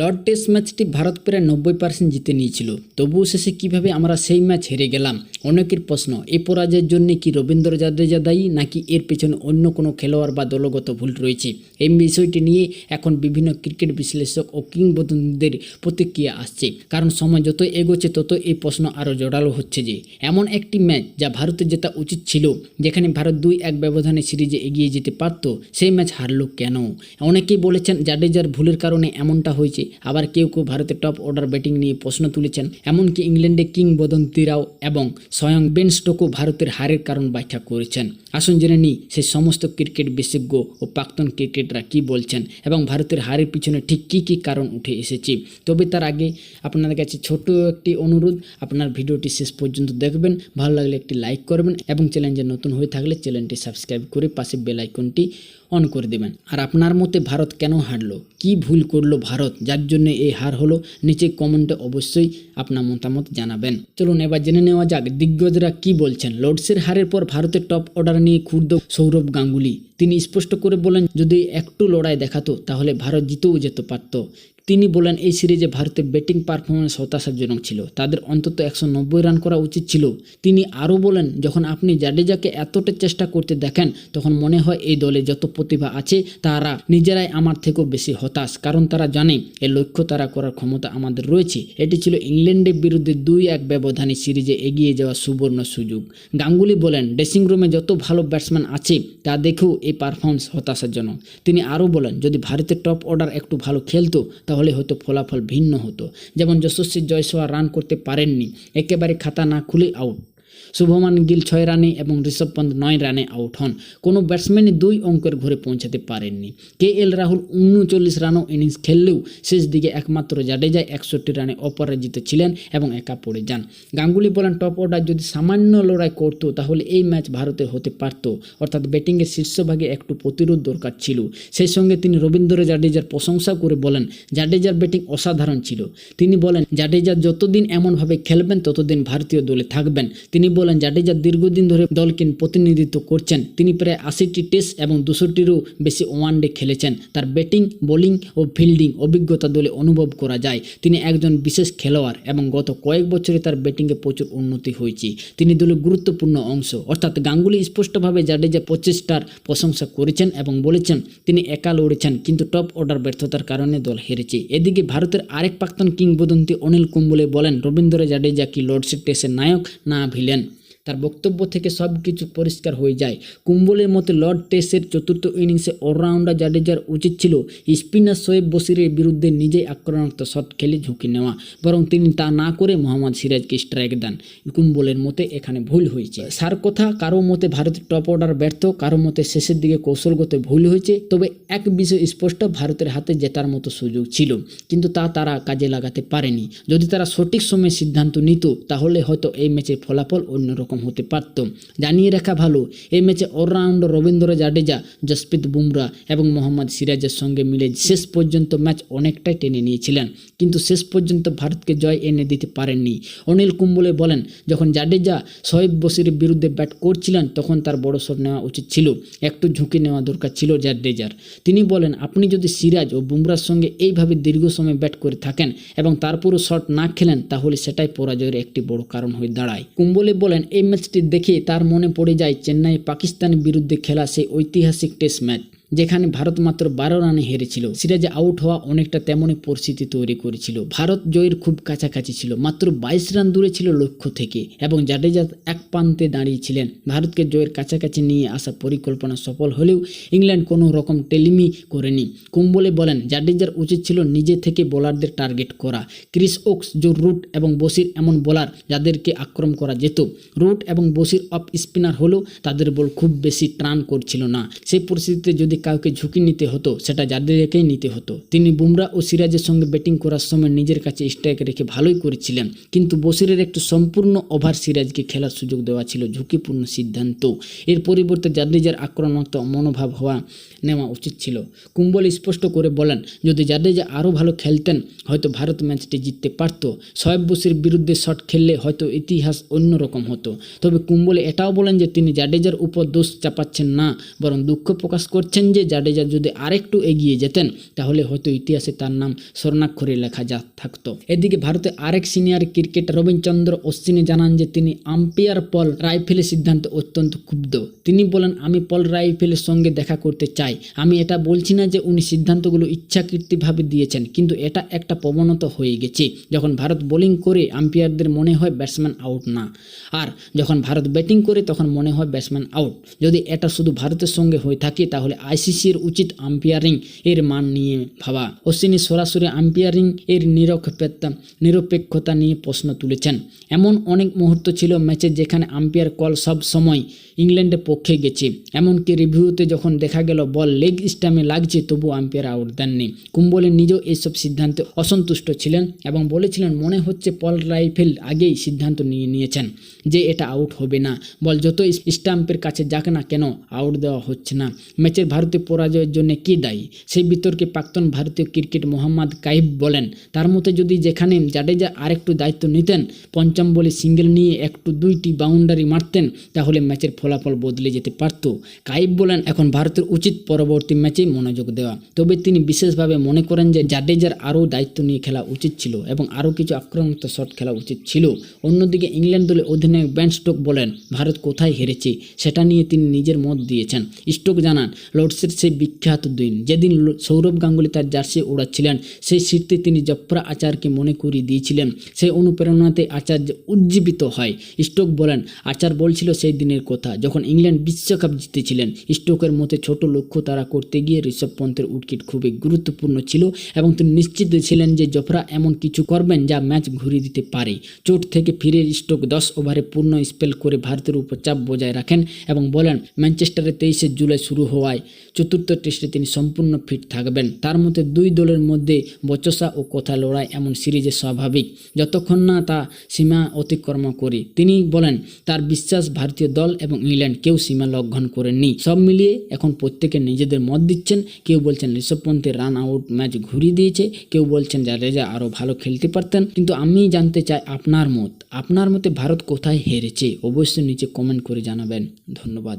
Lord test ম্যাচটি ভারত প্রায় নব্বই পার্সেন্ট জিতে নিয়েছিল। তবুও শেষে কীভাবে আমরা সেই ম্যাচ হেরে গেলাম, অনেকের প্রশ্ন, এ পরাজয়ের জন্য কি রবীন্দ্র জাদেজা দায়ী, নাকি এর পেছনে অন্য কোনো খেলোয়াড় বা দলগত ভুল রয়েছে? এই বিষয়টি নিয়ে এখন বিভিন্ন ক্রিকেট বিশ্লেষক ও কিংবদন্তিদের প্রতিক্রিয়া আসছে। কারণ সময় যত এগোচ্ছে, তত এই প্রশ্ন আরও জোরালো হচ্ছে যে, এমন একটি ম্যাচ যা ভারতের জেতা উচিত ছিল, যেখানে ভারত দুই এক ব্যবধানে সিরিজে এগিয়ে যেতে পারত, সেই ম্যাচ হারল কেন? অনেকেই বলেছেন জাডেজার ভুলের কারণে এমনটা হয়েছে আবার কেউ কেউ ভারতের টপ অর্ডার ব্যাটিং নিয়ে প্রশ্ন তুলেছেন। এমনকি ইংল্যান্ডে কিংবদন্তিরাও এবং স্বয়ং বেন স্টোকও ভারতের হারের কারণ ব্যাখ্যা করেছেন। আসুন জেনে নিই, সেই সমস্ত ক্রিকেট বিশেষজ্ঞ ও প্রাক্তন ক্রিকেটাররা কি বলছেন এবং ভারতের হারের পিছনে ঠিক কী কী কারণ উঠে এসেছে। তবে তার আগে আপনাদের কাছে ছোট একটি অনুরোধ, আপনার ভিডিওটি শেষ পর্যন্ত দেখবেন, ভালো লাগলে একটি লাইক করবেন এবং চ্যানেলে নতুন হয়ে থাকলে চ্যানেলটি সাবস্ক্রাইব করে পাশে বেল আইকনটি অন করে দেবেন। আর আপনার মতে ভারত কেন হারলো? কি ভুল করল ভারত যার জন্য এই হার হলো, নিচে কমেন্টে অবশ্যই আপনার মতামত জানাবেন। চলুন এবার জেনে নেওয়া যাক, দিগ্গজরা কি বলছেন? লর্ডসের হারের পর ভারতের টপ অর্ডার নিয়ে ক্ষুব্ধ সৌরভ গাঙ্গুলি। তিনি স্পষ্ট করে বলেন, যদি একটু লড়াই দেখাতো, তাহলে ভারত জিতেও যেতে পারত। তিনি বলেন, এই সিরিজে ভারতের ব্যাটিং পারফরমেন্স হতাশাজনক ছিল। তাদের অন্তত একশো নব্বই রান করা উচিত ছিল। তিনি আরও বলেন, যখন আপনি জাডেজাকে এতটা চেষ্টা করতে দেখেন, তখন মনে হয় এই দলে যত প্রতিভা আছে, তারা নিজেরাই আমার থেকেও বেশি হতাশ। কারণ তারা জানে এ লক্ষ্য তারা করার ক্ষমতা আমাদের রয়েছে। এটি ছিল ইংল্যান্ডের বিরুদ্ধে দুই এক ব্যবধানে সিরিজে এগিয়ে যাওয়া সুবর্ণ সুযোগ। গাঙ্গুলি বলেন ড্রেসিং রুমে যত ভালো ব্যাটসম্যান আছে, তা দেখেও এই পারফরমেন্স হতাশাজনক। তিনি আরও বলেন, যদি ভারতের টপ অর্ডার একটু ভালো খেলতো তাহলে হয়তো ফলাফল ভিন্ন হতো। যেমন যশস্বী জয়সোয়া রান করতে পারেননি। একেবারে খাতা না খুলে আউট শুভমান গিল ছয় রানে এবং ঋষভ পন্থ নয় রানে আউট হন। কোনো ব্যাটসম্যানই দুই অঙ্কের ঘরে পৌঁছাতে পারেননি। কে এল রাহুল উনচল্লিশ রানও ইনিংস খেললেও শেষ দিকে একমাত্র জাডেজায় একষট্টি রানে অপরাজিত ছিলেন এবং একা পড়ে যান। গাঙ্গুলি বলেন, টপ অর্ডার যদি সামান্য লড়াই করতো, তাহলে এই ম্যাচ ভারতের হতে পারত। অর্থাৎ ব্যাটিংয়ের শীর্ষভাগে একটু প্রতিরোধ দরকার ছিল। সেই সঙ্গে তিনি রবীন্দ্র জাডেজার প্রশংসা করে বলেন, জাডেজার ব্যাটিং অসাধারণ ছিল। তিনি বলেন, জাডেজা যতদিন এমনভাবে খেলবেন, ততদিন ভারতীয় দলে থাকবেন। তিনি বলেন জাডেজা দীর্ঘদিন ধরে দলকে প্রতিনিধিত্ব করছেন। তিনি প্রায় আশিটি টেস্ট এবং দুশোটিরও বেশি ওয়ানডে খেলেছেন। তার ব্যাটিং, বোলিং ও ফিল্ডিং অভিজ্ঞতা দলে অনুভব করা যায়। তিনি একজন বিশেষ খেলোয়াড় এবং গত কয়েক বছরে তার ব্যাটিংয়ে প্রচুর উন্নতি হয়েছে। তিনি দলের গুরুত্বপূর্ণ অংশ। অর্থাৎ গাঙ্গুলি স্পষ্টভাবে জাডেজা প্রচেষ্টার প্রশংসা করেছেন এবং বলেছেন, তিনি একা লড়েছেন, কিন্তু টপ অর্ডার ব্যর্থতার কারণে দল হেরেছে। এদিকে ভারতের আরেক প্রাক্তন কিংবদন্তি অনিল কুম্বলে বলেন, রবীন্দ্র জাডেজা কি লর্ডসের টেস্টের নায়ক না ভিলেন? তার বক্তব্য থেকে সব কিছু পরিষ্কার হয়ে যায়। কুম্বলের মতে, লর্ড টেস্টের চতুর্থ ইনিংসে অলরাউন্ডার জাডেজার উচিত ছিল স্পিনার শোয়েব বসিরের বিরুদ্ধে নিজেই আক্রমণাত্মক শট খেলে ঝুঁকি নেওয়া, বরং তিনি তা না করে মোহাম্মদ সিরাজকে স্ট্রাইক দেন। কুম্বলের মতে, এখানে ভুল হয়েছে। সার কথা, কারও মতে ভারতের টপ অর্ডার ব্যর্থ, কারও মতে শেষের দিকে কৌশলগত ভুল হয়েছে, তবে এক বিষয় স্পষ্ট, ভারতের হাতে জেতার মতো সুযোগ ছিল, কিন্তু তা তারা কাজে লাগাতে পারেনি। যদি তারা সঠিক সময়ে সিদ্ধান্ত নিত, তাহলে হয়তো এই ম্যাচের ফলাফল অন্যরকম হতে পারত। জানিয়ে রাখা ভালো, এই ম্যাচে অলরাউন্ডার রবীন্দ্র জাডেজা জসপ্রীত বুমরা এবং মোহাম্মদ সিরাজের সঙ্গে মিলে শেষ পর্যন্ত ম্যাচ অনেকটাই টেনে নিয়েছিলেন। কিন্তু শেষ পর্যন্ত ভারতকে জয় এনে দিতে পারেননি। অনিল কুম্বলে বলেন, যখন জাডেজা শোয়েব বসির বিরুদ্ধে ব্যাট করছিলেন, তখন তার বড় শট নেওয়া উচিত ছিল। একটু ঝুঁকি নেওয়া দরকার ছিল জাডেজার। তিনি বলেন, আপনি যদি সিরাজ ও বুমরার সঙ্গে এইভাবে দীর্ঘ সময় ব্যাট করে থাকেন এবং তারপরও শট না খেলেন, তাহলে সেটাই পরাজয়ের একটি বড় কারণ হয়ে দাঁড়ায়। কুম্বলে বলেন, এই ম্যাচটি দেখে তার মনে পড়ে যায় চেন্নাই পাকিস্তানের বিরুদ্ধে খেলা সেই ঐতিহাসিক টেস্ট ম্যাচ। যেখানে ভারত মাত্র বারো রানে হেরেছিল। সিরাজে আউট হওয়া অনেকটা তেমনই পরিস্থিতি তৈরি করেছিল। ভারত জয়ের খুব কাছাকাছি ছিল। মাত্র বাইশ রান দূরে ছিল লক্ষ্য থেকে এবং জাডেজা এক প্রান্তে দাঁড়িয়েছিলেন। ভারতকে জয়ের কাছাকাছি নিয়ে আসা পরিকল্পনা সফল হলেও ইংল্যান্ড কোনো রকম টেলিমি করেনি। কুম্বলে বলেন, জাডেজার উচিত ছিল নিজে থেকে বোলারদের টার্গেট করা। ক্রিস ওক্স, জো রুট এবং বসির এমন বোলার যাদেরকে আক্রম করা যেত। রুট এবং বসির অফ স্পিনার হলেও তাদের বল খুব বেশি ট্রান করছিল না। সেই পরিস্থিতিতে যদি কাউকে ঝুঁকি নিতে হতো, সেটা জাডেজাকেই নিতে হতো। তিনি বুমরা ও সিরাজের সঙ্গে ব্যাটিং করার সময় নিজের কাছে স্ট্রাইক রেখে ভালোই করেছিলেন। কিন্তু বসিরের একটু সম্পূর্ণ ওভার সিরাজকে খেলার সুযোগ দেওয়া ছিল ঝুঁকিপূর্ণ সিদ্ধান্ত। এর পরিবর্তে জাডেজার আক্রমণাত্মক মনোভাব হওয়া নেওয়া উচিত ছিল। কুম্বল স্পষ্ট করে বলেন, যদি জাডেজা আরও ভালো খেলতেন, হয়তো ভারত ম্যাচটি জিততে পারত। শোয়েব বসির বিরুদ্ধে শট খেললে হয়তো ইতিহাস অন্যরকম হতো। তবে কুম্বলে এটাও বলেন যে তিনি জাডেজার উপর দোষ চাপাচ্ছেন না, বরং দুঃখ প্রকাশ করছেন যে জাডেজা যদি আরেকটু এগিয়ে যেতেন, তাহলে হয়তো ইতিহাসে তার নাম স্বর্ণাক্ষরে লেখা যা থাকতো। এদিকে ভারতে আরেক সিনিয়র ক্রিকেটার রবীন্দ্রচন্দ্র অশ্বিনী জানান যে তিনি আম্পায়ার পল রাইফেলের সিদ্ধান্ত অত্যন্ত ক্ষুব্ধ। তিনি বলেন, আমি পল রাইফেলের সঙ্গে দেখা করতে চাই। আমি এটা বলছি না যে উনি সিদ্ধান্তগুলো ইচ্ছাকৃতভাবে দিয়েছেন, কিন্তু এটা একটা প্রবণতা হয়ে গেছে। যখন ভারত বোলিং করে, আম্পায়ারদের মনে হয় ব্যাটসম্যান আউট না। আর যখন ভারত ব্যাটিং করে, তখন মনে হয় ব্যাটসম্যান আউট। যদি এটা শুধু ভারতের সঙ্গে হয়ে থাকে, তাহলে আইসিসির উচিত আম্পায়ারিং এর মান নিয়ে ভাবা। অশ্বিনী সরাসরি আম্পায়ারিং এর নিরপেক্ষতা নিরপেক্ষতা নিয়ে প্রশ্ন তুলেছেন। এমন অনেক মুহূর্ত ছিল ম্যাচে যেখানে আম্পায়ার কল সব সময় ইংল্যান্ডের পক্ষে গেছে। এমনকি রিভিউতে যখন দেখা গেল বল লেগ স্টামে লাগছে তবু আম্পায়ার আউট দেননি। কুম্বলে নিজেও এইসব সিদ্ধান্তে অসন্তুষ্ট ছিলেন এবং বলেছিলেন, মনে হচ্ছে পল রাইফেল আগেই সিদ্ধান্ত নিয়ে নিয়েছেন যে এটা আউট হবে না। বল যত স্টাম্পের কাছে যাক না কেন, আউট দেওয়া হচ্ছে না। ম্যাচের ভারতীয় পরাজয়ের জন্য কে দায়ী? সেই বিতর্কে প্রাক্তন ভারতীয় ক্রিকেট মোহাম্মদ কাইফ বলেন, তার মতে যদি যেখানে জাডেজা আরেকটু দায়িত্ব নিতেন, পঞ্চম বলে সিঙ্গেল নিয়ে একটু দুইটি বাউন্ডারি মারতেন, তাহলে ম্যাচের ফলাফল বদলে যেতে পারত। কাইফ বলেন, এখন ভারতের উচিত পরবর্তী ম্যাচে মনোযোগ দেওয়া। তবে তিনি বিশেষভাবে মনে করেন যে জাডেজার আরও দায়িত্ব নিয়ে খেলা উচিত ছিল এবং আরও কিছু আক্রমণাত্মক শট খেলা উচিত ছিল। অন্যদিকে ইংল্যান্ড দলের অধিনায়ক ব্যান স্টোক বলেন, ভারত কোথায় হেরেছে, সেটা নিয়ে তিনি নিজের মত দিয়েছেন। স্টোক জানান লর্ডসের সেই বিখ্যাত দিন। যেদিন সৌরভ গাঙ্গুলি তার জার্সি উড়াচ্ছিলেন সেই স্মৃতি তিনি জফরা আচারকে মনে করিয়ে দিয়েছিলেন। সেই অনুপ্রেরণাতে আচার উজ্জীবিত হয়। স্টোক বলেন, আচার বলছিল সেই দিনের কথা, যখন ইংল্যান্ড বিশ্বকাপ জিতেছিলেন। স্টোকের মতে ছোট লক্ষ্য তারা করতে গিয়ে ঋষভ পন্থের উইকেট খুবই গুরুত্বপূর্ণ ছিল এবং তিনি নিশ্চিত ছিলেন যে জফরা এমন কিছু করবেন যা ম্যাচ ঘুরিয়ে দিতে পারে। চোট থেকে ফিরে স্টোক দশ ওভারে পূর্ণ স্পেল করে ভারতের উপর চাপ বজায় রাখেন এবং বলেন, ম্যানচেস্টারে তেইশে জুলাই শুরু হওয়ায় চতুর্থ টেস্টে তিনি সম্পূর্ণ ফিট থাকবেন। তার মতে দুই দলের মধ্যে বচসা ও কথা লড়াই এমন সিরিজে স্বাভাবিক। যতক্ষণ না তা সীমা অতিক্রম করে। তিনি বলেন, তার বিশ্বাস ভারতীয় দল এবং ইংল্যান্ড কেউ সীমা লঙ্ঘন করেননি। সব মিলিয়ে এখন প্রত্যেকে নিজেদের মত দিচ্ছেন। কেউ বলছেন ঋষভ পন্থের রান আউট ম্যাচ ঘুরিয়ে দিয়েছে। কেউ বলছেন জাডেজা আরও ভালো খেলতে পারতেন। কিন্তু আমি জানতে চাই আপনার মত। আপনার মতে ভারত কোথায় হেরেছে? অবশ্যই নিচে কমেন্ট করে জানাবেন। ধন্যবাদ।